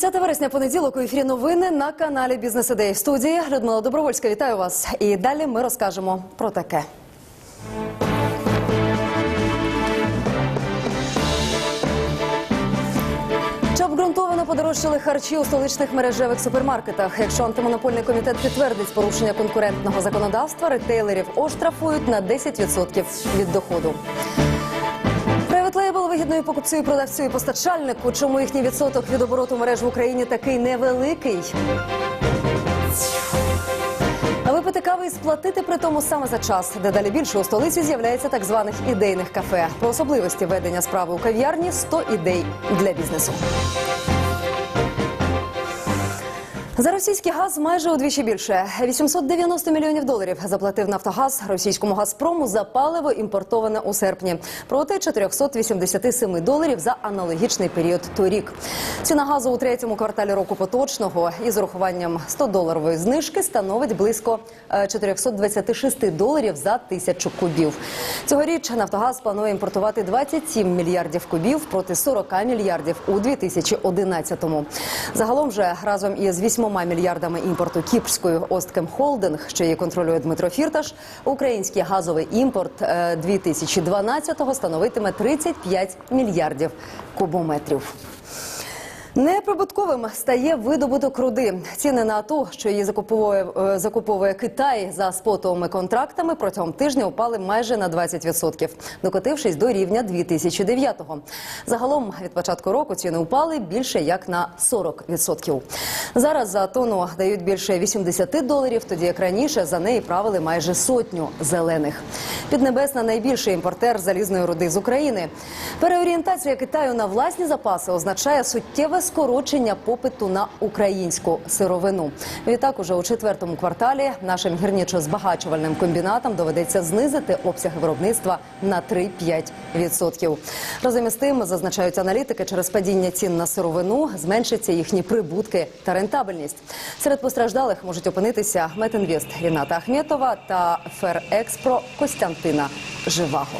10 вересня, понеділок у ефірі новини на каналі Бізнес Ідеї. В студії Людмила Добровольська. Вітаю вас. І далі ми розкажемо про таке. Чи обґрунтовано подорожчали харчі у столичних мережевих супермаркетах? Якщо антимонопольний комітет підтвердить порушення конкурентного законодавства, ретейлерів оштрафують на 10% від доходу. Private Label вигідною покупцю продавцю і постачальнику. Чому їхній відсоток від обороту мереж в Україні такий невеликий? Випити кави і сплатити при тому саме за час. Дедалі більше у столиці з'являється так званих ідейних кафе. Про особливості ведення справи у кав'ярні 100 ідей для бізнесу. За російський газ майже удвічі більше 890 мільйонів доларів заплатив Нафтогаз російському Газпрому за паливо імпортоване у серпні проти 487 доларів за аналогічний період торік. Ціна газу у третьому кварталі року поточного із урахуванням 100 доларової знижки становить близько е, 426 доларів за тисячу кубів. Цьогоріч Нафтогаз планує імпортувати 27 мільярдів кубів проти 40 мільярдів у 2011-му. Загалом же разом із 8 мільярдами імпорту кіпрською Осткем Холдинг, що її контролює Дмитро Фірташ, український газовий імпорт е, 2012-го становитиме 35 мільярдів кубометрів. Неприбутковим стає видобуток руди. Ціни на АТО, що її закуповує, е, закуповує Китай за спотовими контрактами, протягом тижня упали майже на 20%, докотившись до рівня 2009-го. Загалом від початку року ціни упали більше як на 40%. Зараз за тонну дають більше 80 доларів, тоді як раніше за неї правили майже сотню зелених. Піднебесна найбільший імпортер залізної руди з України. Переорієнтація Китаю на власні запаси означає суттєве скорочення попиту на українську сировину. Відтак, уже у четвертому кварталі нашим гірничо-збагачувальним комбінатам доведеться знизити обсяги виробництва на 3-5%. Разом із тим, зазначають аналітики, через падіння цін на сировину зменшаться їхні прибутки та рентабельність. Серед постраждалих можуть опинитися Метинвест Ріната Ахметова та Ферекспро Костянтина Живаго.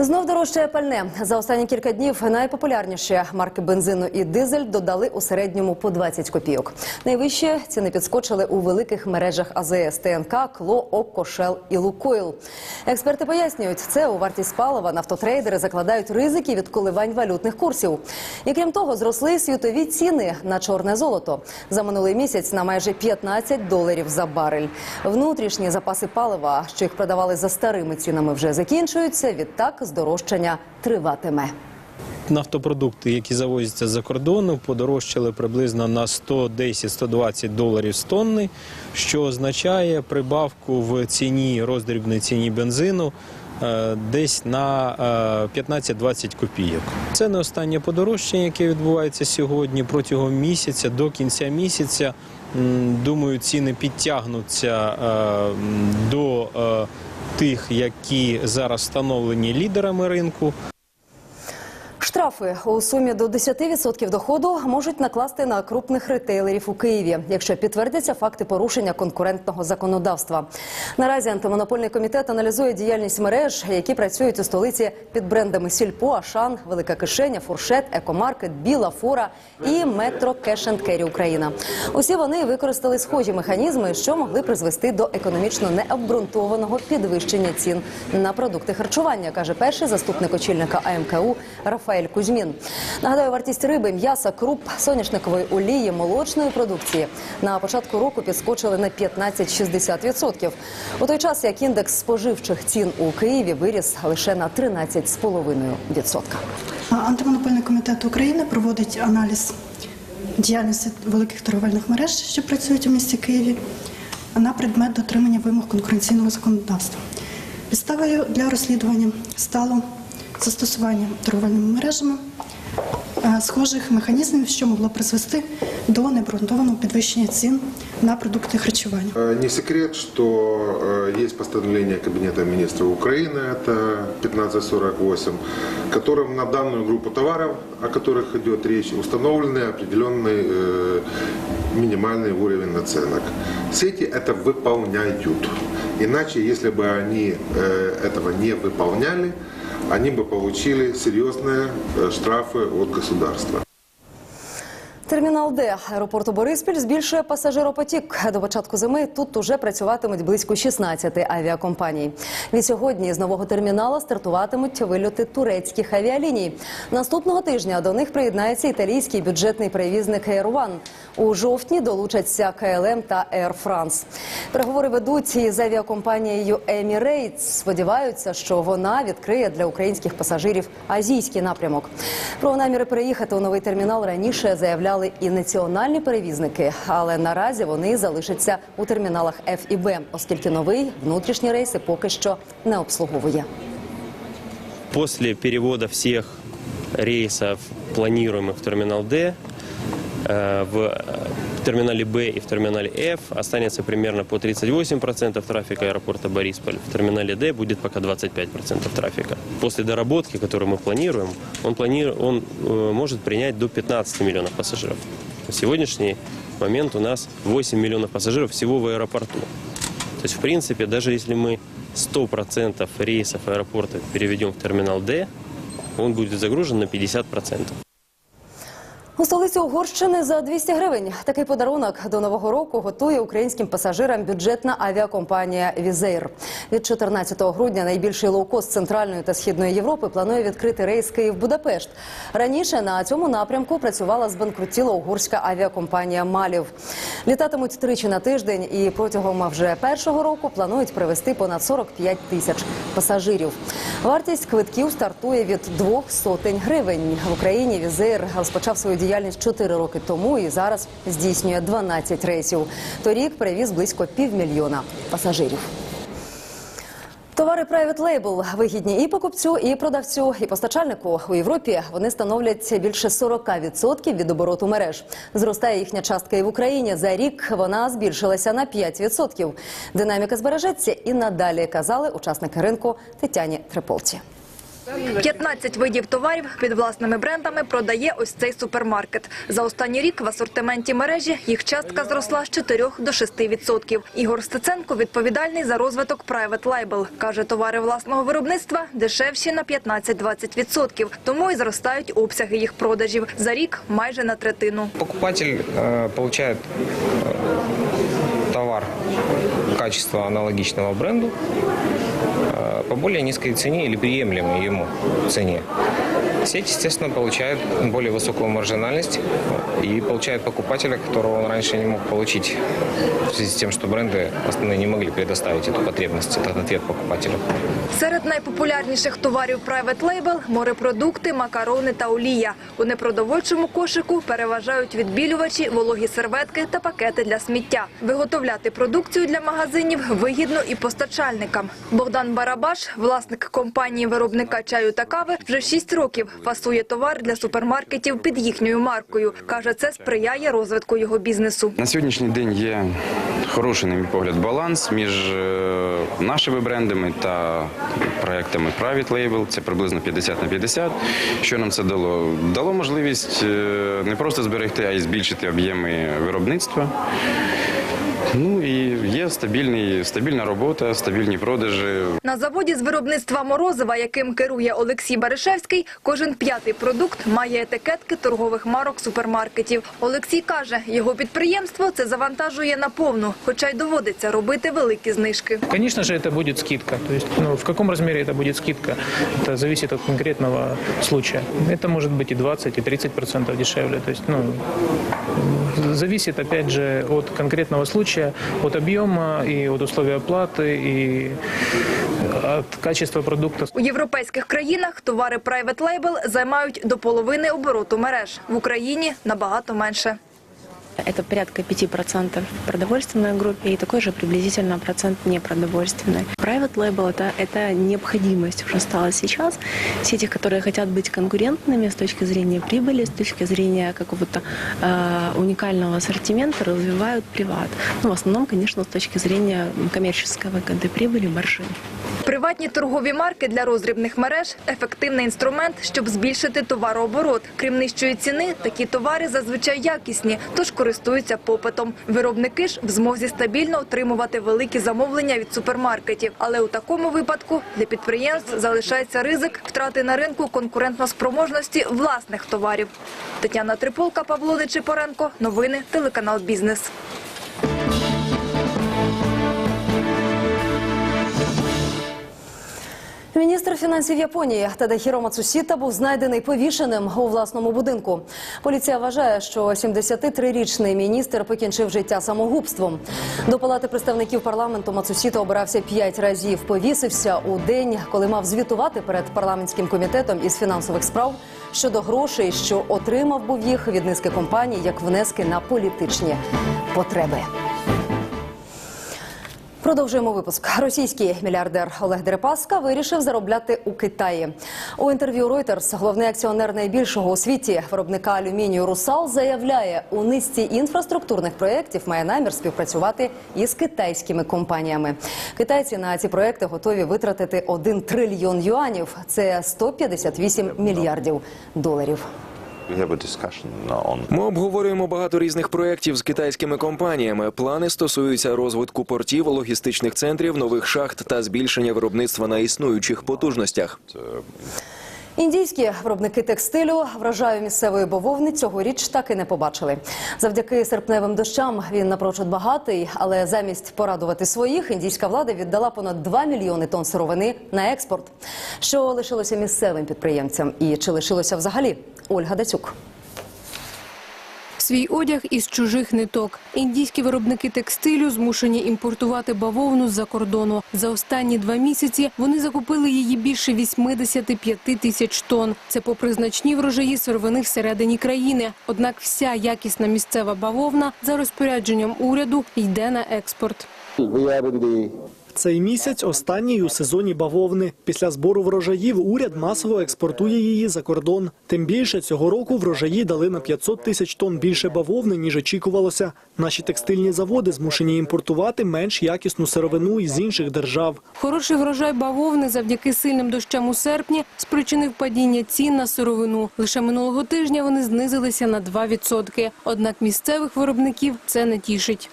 Знов дорожчає пальне. За останні кілька днів найпопулярніші марки бензину і дизель додали у середньому по 20 копійок. Найвищі ціни підскочили у великих мережах АЗС, ТНК, КЛО, ОККО, ШЕЛ і Лукойл. Експерти пояснюють, це у вартість палива нафтотрейдери закладають ризики від коливань валютних курсів. І крім того, зросли світові ціни на чорне золото. За минулий місяць на майже 15 доларів за барель. Внутрішні запаси палива, що їх продавали за старими цінами, вже закінчуються. Відтак здорожчання триватиме. Нафтопродукти, які завозяться за кордону, подорожчали приблизно на 110-120 доларів з тонни, що означає прибавку в ціні роздрібній ціні бензину е, десь на е, 15-20 копійок. Це не останнє подорожчання, яке відбувається сьогодні протягом місяця до кінця місяця. Думаю, ціни підтягнуться е, до е, тих, які зараз встановлені лідерами ринку. Штрафи у сумі до 10% доходу можуть накласти на крупних ретейлерів у Києві, якщо підтвердяться факти порушення конкурентного законодавства. Наразі антимонопольний комітет аналізує діяльність мереж, які працюють у столиці під брендами Сільпо, Ашан, Велика Кишеня, Фуршет, Екомаркет, Біла Фора і Метро Кеш енд Керрі Україна. Усі вони використали схожі механізми, що могли призвести до економічно необґрунтованого підвищення цін на продукти харчування, каже перший заступник очільника АМКУ Рафаель Кузьмін. Нагадаю, вартість риби, м'яса, круп, соняшникової олії, молочної продукції на початку року підскочили на 15-60%. У той час як індекс споживчих цін у Києві виріс лише на 13,5%. Антимонопольний комітет України проводить аналіз діяльності великих торговельних мереж, що працюють у місті Києві, на предмет дотримання вимог конкуренційного законодавства. Підставою для розслідування стало застосування торговельними мережами е, схожих механізмів, що могло призвести до необґрунтованого підвищення цін на продукти харчування. Э, Не секрет, что э, есть постановление Кабинета министров Украины, это 1548, которым на данную группу товаров, о которых идет речь, установлены определенный э, минимальный уровень наценок. Сети это выполняют. Иначе, если бы они э, этого не выполняли, они бы получили серьезные э, штрафы от государства. Термінал Д аеропорту Бориспіль збільшує пасажиропотік. До початку зими тут уже працюватимуть близько 16 авіакомпаній. Від сьогодні з нового термінала стартуватимуть вильоти турецьких авіаліній. Наступного тижня до них приєднається італійський бюджетний перевізник Air One. У жовтні долучаться КЛМ та Air France. Переговори ведуть із авіакомпанією Emirates. Сподіваються, що вона відкриє для українських пасажирів азійський напрямок. Про наміри переїхати у новий термінал раніше заявляли і національні перевізники, але наразі вони залишаться у терміналах F і Б, оскільки новий внутрішні рейси поки що не обслуговує. После перевода всех рейсов, планируемых в терминал D, э, в э, терминале Б и в терминале F останется примерно по 38% трафика аэропорта Борисполь. В терминале D будет пока 25% трафика. После доработки, которую мы планируем, он, плани- он э, может принять до 15 миллионов пассажиров. На сегодняшний момент у нас 8 миллионов пассажиров всего в аэропорту. То есть, в принципе, даже если мы 100% рейсов аэропорта переведем в терминал D, он будет загружен на 50%. У столиці Угорщини за 200 гривень. Такий подарунок до нового року готує українським пасажирам бюджетна авіакомпанія Візейр. Від 14 грудня найбільший лоукост центральної та східної Європи планує відкрити рейс Київ-Будапешт. Раніше на цьому напрямку працювала збанкрутіла угорська авіакомпанія Малів. Літатимуть тричі на тиждень і протягом вже першого року планують привезти понад 45 тисяч пасажирів. Вартість квитків стартує від двох сотень гривень. В Україні Візейр розпочав свою діяльність 4 роки тому і зараз здійснює 12 рейсів. Торік привіз близько півмільйона пасажирів. Товари Private Label вигідні і покупцю, і продавцю, і постачальнику у Європі. Вони становлять більше 40% від обороту мереж. Зростає їхня частка і в Україні. За рік вона збільшилася на 5%. Динаміка збережеться і надалі казали учасники ринку Тетяні Треполці. 15 видів товарів під власними брендами продає ось цей супермаркет. За останній рік в асортименті мережі їх частка зросла з 4 до 6 відсотків. Ігор Стеценко відповідальний за розвиток Private Label. Каже, товари власного виробництва дешевші на 15-20 відсотків, тому і зростають обсяги їх продажів. За рік майже на третину. Покупатель э, получает э, товар качества аналогичного бренду э, по более низкой цене или приемлемой ему цене Сеть, естественно, получает более высокую маржинальность и получает покупателя, которого он раньше не мог получить в связи с тем, что бренды основные не могли предоставить эту потребность, этот ответ покупателю. Серед найпопулярніших товарів Private Label – морепродукти, макарони та олія. У непродовольчому кошику переважають відбілювачі, вологі серветки та пакети для сміття. Виготовляти продукцію для магазинів вигідно і постачальникам. Богдан Барабаш, власник компанії виробника чаю та кави, вже 6 років фасує товар для супермаркетів під їхньою маркою. Каже, це сприяє розвитку його бізнесу. На сьогоднішній день є хороший, на мій погляд, баланс між е, нашими брендами та проектами Private Label. Це приблизно 50 на 50. Що нам це дало? Дало можливість е, не просто зберегти, а й збільшити об'єми виробництва. Ну і є стабільний, стабільна робота, стабільні продажі. На заводі з виробництва морозива, яким керує Олексій Баришевський, кожен п'ятий продукт має етикетки торгових марок супермаркетів. Олексій каже, його підприємство це завантажує наповну, хоча й доводиться робити великі знижки. Конечно же, это будет скидка. То есть, ну, в каком размере это будет скидка, это зависит от конкретного случая. Это может быть и 20, и 30 процентов дешевле. То есть, ну, зависит, опять же, от конкретного случая, от об'єму і от условий оплати, і от качества продукту. У європейських країнах товари Private Label займають до половини обороту мереж. В Україні набагато менше. Это порядка 5% в продовольственной группе и такой же приблизительно процент непродовольственной. Private label это, это необходимость уже стала сейчас. Сети, которые хотят быть конкурентными с точки зрения прибыли, с точки зрения какого-то э, уникального ассортимента, развивают приват. Ну, в основном, конечно, с точки зрения коммерческой выгоды прибыли маржи. Приватні торгові марки для роздрібних мереж – ефективний інструмент, щоб збільшити товарооборот. Крім нижчої ціни, такі товари зазвичай якісні, тож користуються користуються попитом. Виробники ж в змозі стабільно отримувати великі замовлення від супермаркетів. Але у такому випадку для підприємств залишається ризик втрати на ринку конкурентноспроможності власних товарів. Тетяна Триполка, Павло Нечипоренко. Новини телеканал Бізнес. Міністр фінансів Японії Тадахіро Мацусіта був знайдений повішеним у власному будинку. Поліція вважає, що 73-річний міністр покінчив життя самогубством. До палати представників парламенту Мацусіта обирався п'ять разів. Повісився у день, коли мав звітувати перед парламентським комітетом із фінансових справ щодо грошей, що отримав був їх від низки компаній як внески на політичні потреби. Продовжуємо випуск. Російський мільярдер Олег Дерипаска вирішив заробляти у Китаї. У інтерв'ю Reuters головний акціонер найбільшого у світі виробника алюмінію Русал заявляє, у низці інфраструктурних проєктів має намір співпрацювати із китайськими компаніями. Китайці на ці проекти готові витратити 1 трильйон юанів. Це 158 мільярдів доларів. Ми обговорюємо багато різних проєктів з китайськими компаніями. Плани стосуються розвитку портів, логістичних центрів, нових шахт та збільшення виробництва на існуючих потужностях. Індійські виробники текстилю врожаю місцевої бавовни цьогоріч так і не побачили. Завдяки серпневим дощам він напрочуд багатий, але замість порадувати своїх, індійська влада віддала понад 2 мільйони тонн сировини на експорт. Що лишилося місцевим підприємцям і чи лишилося взагалі? Ольга Дацюк. Свій одяг із чужих ниток. Індійські виробники текстилю змушені імпортувати бавовну з-за кордону. За останні два місяці вони закупили її більше 85 тисяч тонн. Це попри значні врожаї сировини всередині країни. Однак вся якісна місцева бавовна за розпорядженням уряду йде на експорт. Цей місяць останній у сезоні бавовни. Після збору врожаїв уряд масово експортує її за кордон. Тим більше цього року врожаї дали на 500 тисяч тонн більше бавовни, ніж очікувалося. Наші текстильні заводи змушені імпортувати менш якісну сировину із інших держав. Хороший врожай бавовни завдяки сильним дощам у серпні спричинив падіння цін на сировину. Лише минулого тижня вони знизилися на 2%. Однак місцевих виробників це не тішить.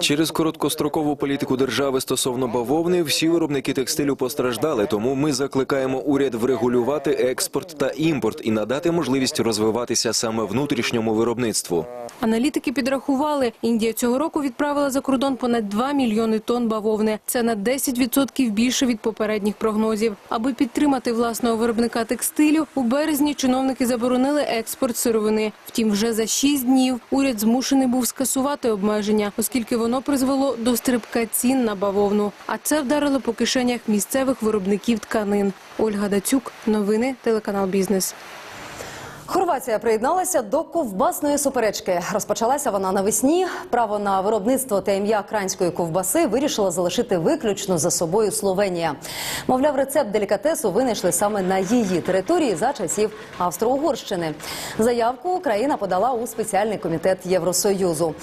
Через короткострокову політику держави стосовно бавовни всі виробники текстилю постраждали. Тому ми закликаємо уряд врегулювати експорт та імпорт і надати можливість розвиватися саме внутрішньому виробництву. Аналітики підрахували, Індія цього року відправила за кордон понад 2 мільйони тонн бавовни. Це на 10% більше від попередніх прогнозів. Аби підтримати власного виробника текстилю, у березні чиновники заборонили експорт сировини. Втім, вже за 6 днів уряд змушений був скасувати обмеження, оскільки воно призвело до стрибка цін на бавовну. А це вдарило по кишенях місцевих виробників тканин. Ольга Дацюк, новини, телеканал Бізнес. Хорватія приєдналася до ковбасної суперечки. Розпочалася вона навесні. Право на виробництво та ім'я кранської ковбаси вирішила залишити виключно за собою Словенія. Мовляв, рецепт делікатесу винайшли саме на її території за часів Австро-Угорщини. Заявку Україна подала у спеціальний комітет Євросоюзу.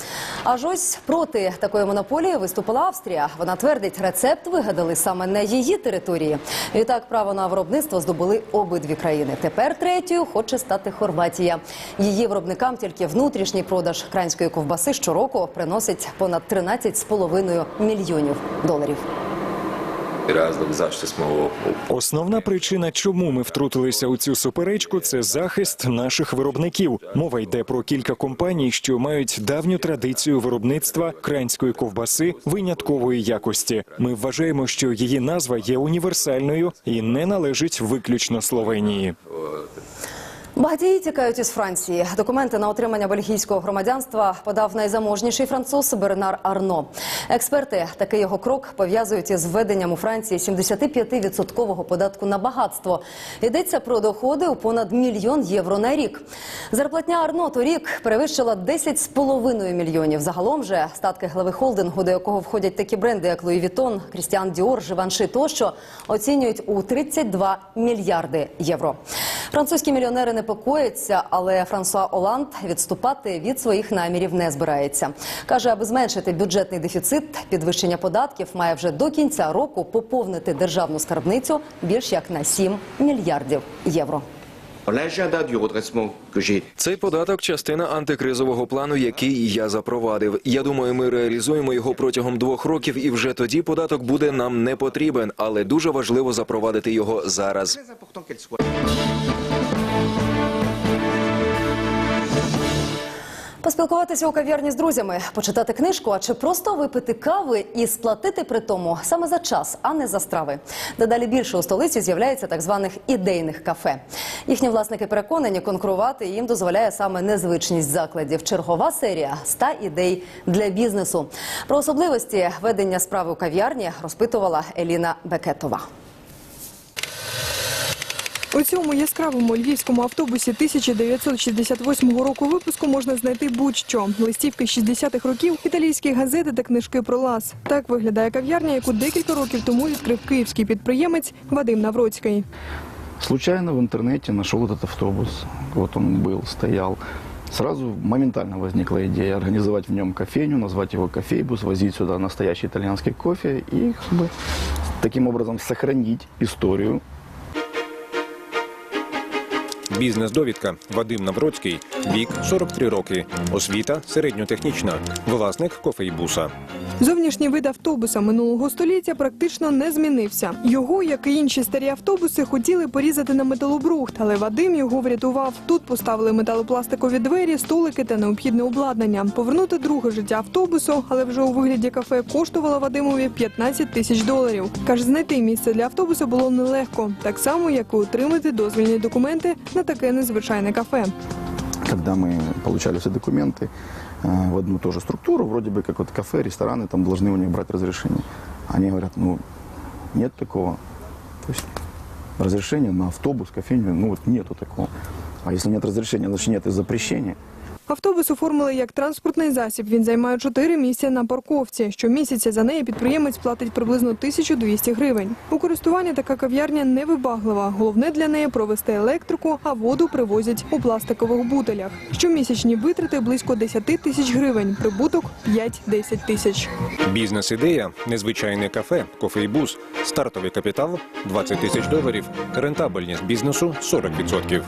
Аж ось проти такої монополії виступила Австрія. Вона твердить, рецепт вигадали саме на її території. Відтак право на виробництво здобули обидві країни. Тепер третьою хоче стати Хорватія. Її виробникам тільки внутрішній продаж кранської ковбаси щороку приносить понад 13,5 мільйонів доларів. Основна причина, чому ми втрутилися у цю суперечку, це захист наших виробників. Мова йде про кілька компаній, що мають давню традицію виробництва кранської ковбаси виняткової якості. Ми вважаємо, що її назва є універсальною і не належить виключно Словенії. Багатії тікають із Франції. Документи на отримання бельгійського громадянства подав найзаможніший француз Бернар Арно. Експерти такий його крок пов'язують із введенням у Франції 75-відсоткового податку на багатство. Йдеться про доходи у понад мільйон євро на рік. Зарплатня Арно торік перевищила 10,5 мільйонів. Загалом же статки глави холдингу, до якого входять такі бренди, як Луї Вітон, Крістіан Діор, Живанши тощо, оцінюють у 32 мільярди євро. Французькі мільйонери непокояться, але Франсуа Оланд відступати від своїх намірів не збирається. Каже, аби зменшити бюджетний дефіцит, підвищення податків має вже до кінця року поповнити державну скарбницю більш як на 7 мільярдів євро. Цей податок частина антикризового плану, який я запровадив. Я думаю, ми реалізуємо його протягом двох років, і вже тоді податок буде нам не потрібен, але дуже важливо запровадити його зараз. Поспілкуватися у кав'ярні з друзями, почитати книжку, а чи просто випити кави і сплатити при тому саме за час, а не за страви. Дедалі більше у столиці з'являється так званих ідейних кафе. Їхні власники переконані, конкурувати їм дозволяє саме незвичність закладів. Чергова серія «100 ідей для бізнесу. Про особливості ведення справи у кав'ярні розпитувала Еліна Бекетова. У цьому яскравому львівському автобусі 1968 року випуску можна знайти будь-що листівки 60-х років, італійські газети та книжки про лас. Так виглядає кав'ярня, яку декілька років тому відкрив київський підприємець Вадим Навроцький. Случайно в интернете нашел этот автобус. Вот он был, стоял. Сразу моментально возникла идея организовать в нем кофейню, назвать его кофейбус, возить сюда настоящий итальянский кофе и как бы, таким образом сохранить историю Бізнес-довідка. Вадим Навроцький. Вік 43 роки. Освіта середньотехнічна. Власник кофейбуса. Зовнішній вид автобуса минулого століття практично не змінився. Його, як і інші старі автобуси, хотіли порізати на металобрухт, але Вадим його врятував. Тут поставили металопластикові двері, столики та необхідне обладнання. Повернути друге життя автобусу, але вже у вигляді кафе коштувало Вадимові 15 тисяч доларів. Каже, знайти місце для автобуса було нелегко, так само як і отримати дозвільні документи на таке незвичайне кафе. когда мы получали все документы э, в одну тоже структуру, вроде бы как вот кафе, рестораны, там должны у них брать разрешение. Они говорят, ну, нет такого. То есть разрешения на автобус, кофейню, ну вот нету такого. А если нет разрешения, значит нет и запрещения. Автобус оформили як транспортний засіб. Він займає чотири місця на парковці. Щомісяця за неї підприємець платить приблизно 1200 гривень. У користуванні така кав'ярня невибаглива. Головне для неї провести електрику, а воду привозять у пластикових бутелях. Щомісячні витрати близько 10 тисяч гривень. Прибуток 5-10 тисяч. Бізнес-ідея. Незвичайне кафе. Кофейбус. Стартовий капітал 20 тисяч доларів. Рентабельність бізнесу 40%.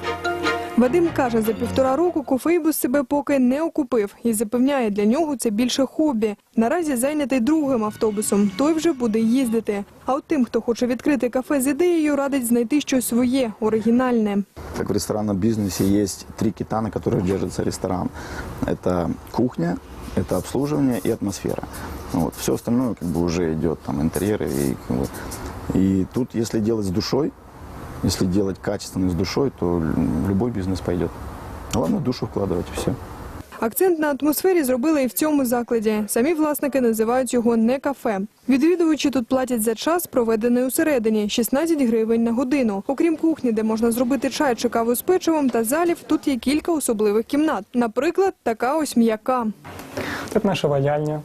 Вадим каже, за півтора року кофейбус себе поки не окупив і запевняє, для нього це більше хобі. Наразі зайнятий другим автобусом. Той вже буде їздити. А от тим, хто хоче відкрити кафе з ідеєю, радить знайти щось своє, оригінальне. Как в ресторанном бизнесе есть три кита, на которых держится ресторан. Это кухня, это обслуживание и атмосфера. Ну Вот. Все остальное как бы уже идет, там, интерьеры. И, как бы, и тут, если делать с душой, если делать качественно с душой, то м, любой бизнес пойдет. Главное душу вкладывать, и все. Акцент на атмосфері зробили і в цьому закладі. Самі власники називають його не кафе. Відвідувачі тут платять за час, проведений усередині 16 гривень на годину. Окрім кухні, де можна зробити чай чи каву з печивом та залів, тут є кілька особливих кімнат. Наприклад, така ось м'яка. Это наша валяльня.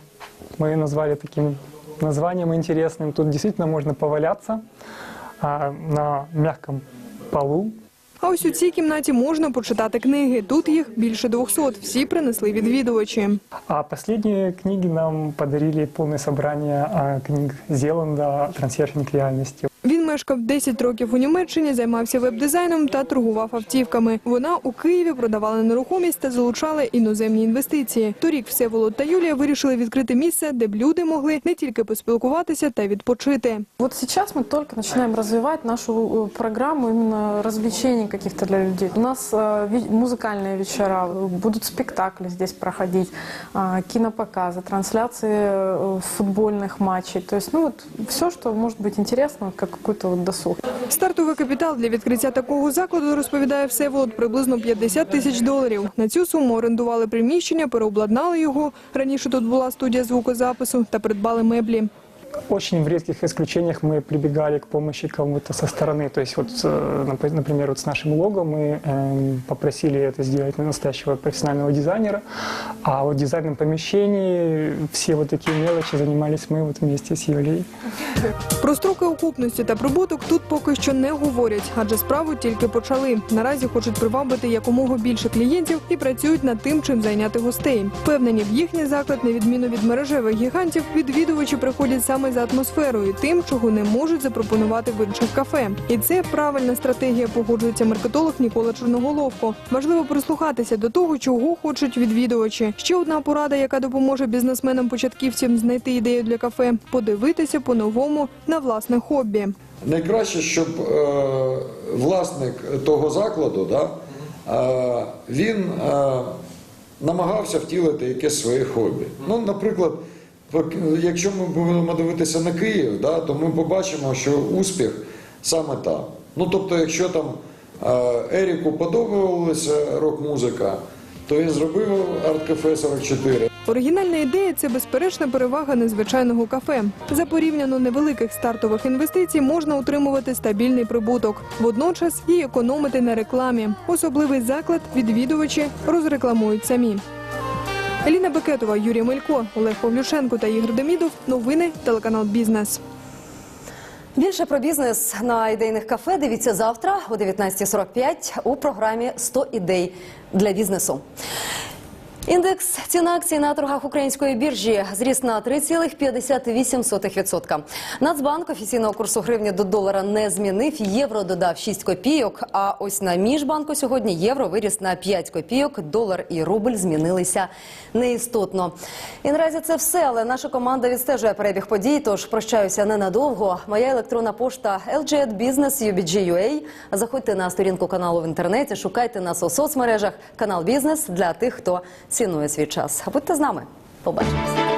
Мы ее назвали таким названием интересным. Тут действительно можно поваляться а, на м'якому полу. А ось у цій кімнаті можна почитати книги. Тут їх більше 200. Всі принесли відвідувачі. А останні книги нам подарили повне собрання книг Зеланда «Трансерфінг реальности» Він мешкав 10 років у Німеччині, займався веб-дизайном та торгував автівками. Вона у Києві продавала нерухомість та залучала іноземні інвестиції. Торік Всеволод та Юлія вирішили відкрити місце, де б люди могли не тільки поспілкуватися та відпочити. Вот сейчас мы только начинаем развивать нашу э, программу именно развлечений каких-то для людей. У нас э, ви- музыкальные вечера, э, будут спектакли здесь проходить, а, кинопоказы, трансляции э, футбольных матчей. То есть, ну вот все, что может быть интересно, вот как вот досуг. Стартовий капітал для відкриття такого закладу, розповідає Всеволод, приблизно 50 тисяч доларів. На цю суму орендували приміщення, переобладнали його. Раніше тут була студія звукозапису та придбали меблі Очень в редких исключениях мы прибегали к помощи кому-то со стороны. То есть, вот, э, нап- например, вот с нашим лого мы эм, попросили это сделать настоящего профессионального дизайнера, а вот дизайном помещений все вот такие мелочи занимались мы вот вместе с Юлией. Про строки окупності та прибуток тут поки що не говорять, адже справу тільки почали. Наразі хочуть привабити якомога більше клієнтів і працюють над тим, чим зайняти гостей. Впевнені, в їхній заклад, на відміну від мережевих гігантів, відвідувачі приходять саме саме за атмосферою, тим, чого не можуть запропонувати в інших кафе. І це правильна стратегія, погоджується маркетолог Нікола Чорноголовко. Важливо прислухатися до того, чого хочуть відвідувачі. Ще одна порада, яка допоможе бізнесменам-початківцям знайти ідею для кафе подивитися по-новому на власне хобі. Найкраще, щоб е, власник того закладу, да, е, він е, намагався втілити якесь своє хобі. Ну, наприклад, якщо ми будемо дивитися на Київ, да, то ми побачимо, що успіх саме там. Ну, тобто, якщо там е, Еріку подобалася рок-музика, то він зробив арт-кафе 44. Оригінальна ідея це безперечна перевага незвичайного кафе. За порівняно невеликих стартових інвестицій можна утримувати стабільний прибуток, водночас і економити на рекламі. Особливий заклад відвідувачі розрекламують самі. Еліна Бекетова, Юрій Мелько, Олег Павлюшенко та Ігор Демідов. Новини телеканал Бізнес. Більше про бізнес на ідейних кафе дивіться завтра о 19.45 у програмі «100 ідей для бізнесу. Індекс цін акцій на торгах української біржі зріс на 3,58%. Нацбанк офіційного курсу гривні до долара не змінив. Євро додав 6 копійок. А ось на міжбанку сьогодні євро виріс на 5 копійок. Долар і рубль змінилися неістотно. І наразі це все. Але наша команда відстежує перебіг подій. Тож прощаюся ненадовго. Моя електронна пошта LGET Заходьте на сторінку каналу в інтернеті, шукайте нас у соцмережах. Канал Бізнес для тих, хто цінує свій час. Будьте з нами. Побачимось.